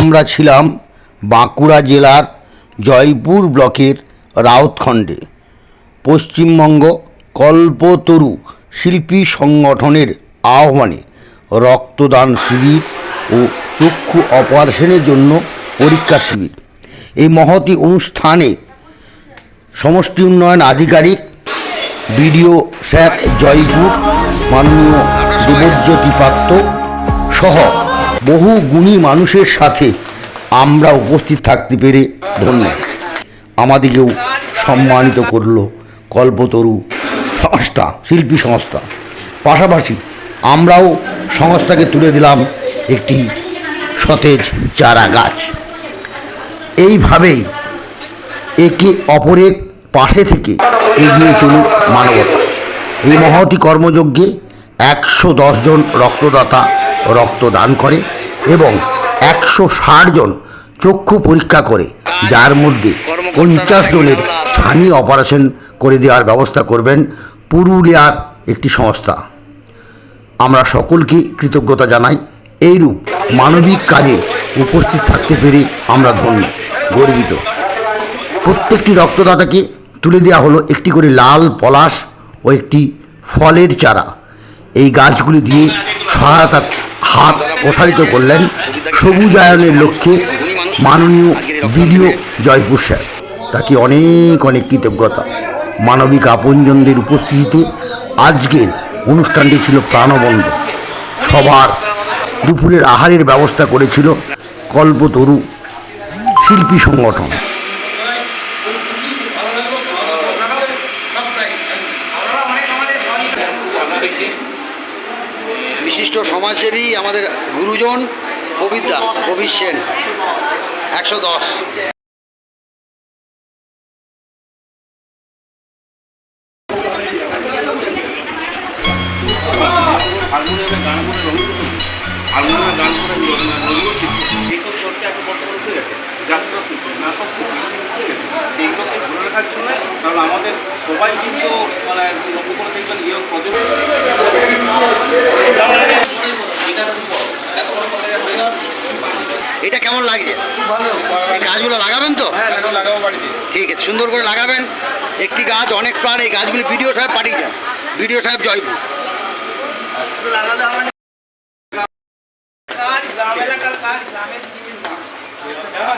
আমরা ছিলাম বাঁকুড়া জেলার জয়পুর ব্লকের রাউতখণ্ডে। পশ্চিমবঙ্গ কল্পতরু শিল্পী সংগঠনের আহ্বানে রক্তদান শিবির ও চক্ষু অপারেশনের জন্য পরীক্ষা শিবির। এই মহতি অনুষ্ঠানে সমষ্টি উন্নয়ন আধিকারিক বিডিও স্যার জয়পুর, মাননীয় দেবজ্যোতি পাত্র সহ বহু গুণী মানুষের সাথে আমরা উপস্থিত থাকতে পেরে ধন্য। আমাদেরকেও সম্মানিত করল কল্পতরু সংস্থা, শিল্পী সংস্থা। পাশাপাশি আমরাও সংস্থাকে তুলে দিলাম একটি সতেজ চারা গাছ। এইভাবেই একে অপরের পাশে থেকে এগিয়ে চলুক মানবতা। এই মহতি কর্মযজ্ঞে একশো জন রক্তদাতা রক্তদান করে এবং একশো ষাট জন চক্ষু পরীক্ষা করে, যার মধ্যে পঞ্চাশ জনের ছানি অপারেশন করে দেওয়ার ব্যবস্থা করবেন পুরুলিয়ার একটি সংস্থা। আমরা সকলকে কৃতজ্ঞতা জানাই, এইরূপ মানবিক কাজে উপস্থিত থাকতে পেরে আমরা ধন্য, গর্বিত। প্রত্যেকটি রক্তদাতাকে তুলে দেওয়া হলো একটি করে লাল পলাশ ও একটি ফলের চারা। এই গাছগুলি দিয়ে সহায়তার হাত প্রসারিত করলেন সবুজায়নের লক্ষ্যে মাননীয় বিডিও জয়পুর স্যার। তাকে অনেক অনেক কৃতজ্ঞতা। মানবিক আপনজনদের উপস্থিতিতে আজকের অনুষ্ঠানটি ছিল প্রাণবন্ধ সবার দুপুরের আহারের ব্যবস্থা করেছিল কল্পতরু শিল্পী সংগঠন। বিশিষ্ট সমাজসেবী আমাদের গুরুজন কবিতা কবি সেন। একশো দশ। আমাদের সবাই কিন্তু মানে লক্ষ্য করে দেখবেন এটা কেমন লাগছে? এই গাছগুলো লাগাবেন তো? হ্যাঁ লাগাবো বাড়িতে। ঠিক আছে সুন্দর করে লাগাবেন। একটি গাছ অনেক প্রাণ এই গাছগুলি বিডিও সাহেব পাঠিয়ে যান বিডিও সাহেব জয়পুর গ্রাম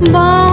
Bye.